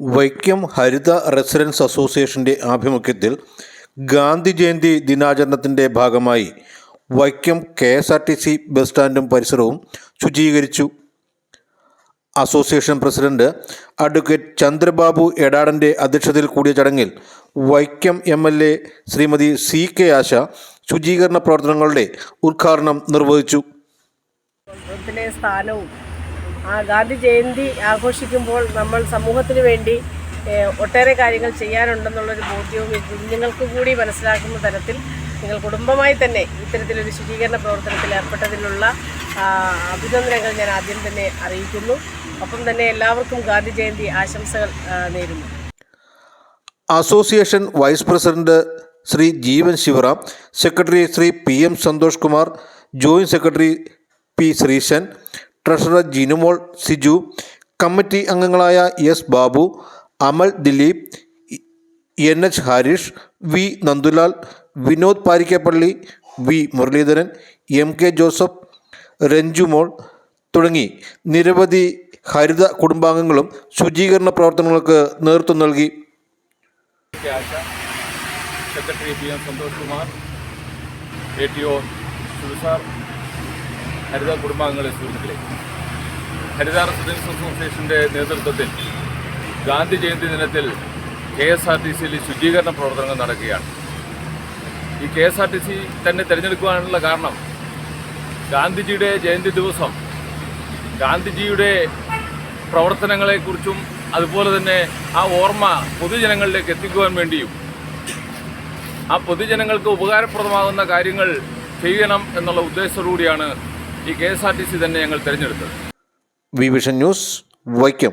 വൈക്കം ഹരിത residence അസോസിയേഷന്റെ ആഭിമുഖ്യത്തിൽ ഗാന്ധി ജയന്തി ദിനാചരണത്തിന്റെ ഭാഗമായി Vaikom K S R T C bus സ്റ്റാൻഡും പരിസരവും ശുചീകരിച്ചു. അസോസിയേഷൻ പ്രസിഡന്റ് അഡ്വക്കേറ്റ് ചന്ദ്രബാബു എടാടന്റെ അധ്യക്ഷതയിൽ കൂടിയ ചടങ്ങിൽ Vaikom M L A Shrimati C K Asha ശുചീകരണ പ്രവർത്തനങ്ങളുടെ ഉദ്ഘാടനം നിർവഹിച്ചു. സ്ഥാനവും ആ ഗാന്ധി ജയന്തി ആഘോഷിക്കുമ്പോൾ നമ്മൾ സമൂഹത്തിന് വേണ്ടി ഒട്ടേറെ കാര്യങ്ങൾ ചെയ്യാനുണ്ടെന്നുള്ളൊരു ബോധ്യവും കുഞ്ഞുങ്ങൾക്ക് കൂടി മനസ്സിലാക്കുന്ന തരത്തിൽ നിങ്ങൾ കുടുംബമായി തന്നെ ഇത്തരത്തിലൊരു ശുചീകരണ പ്രവർത്തനത്തിൽ ഏർപ്പെട്ടതിലുള്ള അഭിനന്ദനങ്ങൾ ഞാൻ ആദ്യം തന്നെ അറിയിക്കുന്നു. ഒപ്പം തന്നെ എല്ലാവർക്കും ഗാന്ധി ജയന്തി ആശംസകൾ നേരുന്നു. Association vice president Shri Jeevan Sivaram secretary Shri P M Santhosh Kumar joint secretary P Sreesan treasurer Jinumol Siju committee അംഗങ്ങളായ S Babu Amal Dileep N H Harish V Nandulal Vinod Parikkappally V Muraleedharan M K Joseph Ranjumol തുടങ്ങി. നിരവധി ഹരിത കുടുംബാംഗങ്ങളും ശുചീകരണ പ്രവർത്തനങ്ങൾക്ക് നേതൃത്വം നൽകി. Secretary P M Santhosh Kumar A T O Susar ഹരിത കുടുംബാംഗങ്ങളെ സുഹൃത്തുക്കളെ. ഹരിത റെസിഡൻസ് അസോസിയേഷന്റെ നേതൃത്വത്തിൽ ഗാന്ധി ജയന്തി ദിനത്തിൽ കെ എസ് ആർ ടി സിയിൽ ശുചീകരണ പ്രവർത്തനങ്ങൾ നടക്കുകയാണ്. ഈ K S R T C തന്നെ തിരഞ്ഞെടുക്കുവാനുള്ള കാരണം ഗാന്ധിജിയുടെ ജയന്തി ദിവസം ഗാന്ധിജിയുടെ പ്രവർത്തനങ്ങളെക്കുറിച്ചും അതുപോലെ തന്നെ ആ ഓർമ്മ പൊതുജനങ്ങളിലേക്ക് എത്തിക്കുവാൻ വേണ്ടിയും ആ പൊതുജനങ്ങൾക്ക് ഉപകാരപ്രദമാകുന്ന കാര്യങ്ങൾ ചെയ്യണം എന്നുള്ള ഉദ്ദേശത്തോടുകൂടിയാണ് ഈ K S R T C തന്നെ ഞങ്ങൾ തിരഞ്ഞെടുത്തത്. V vision news Vaikom.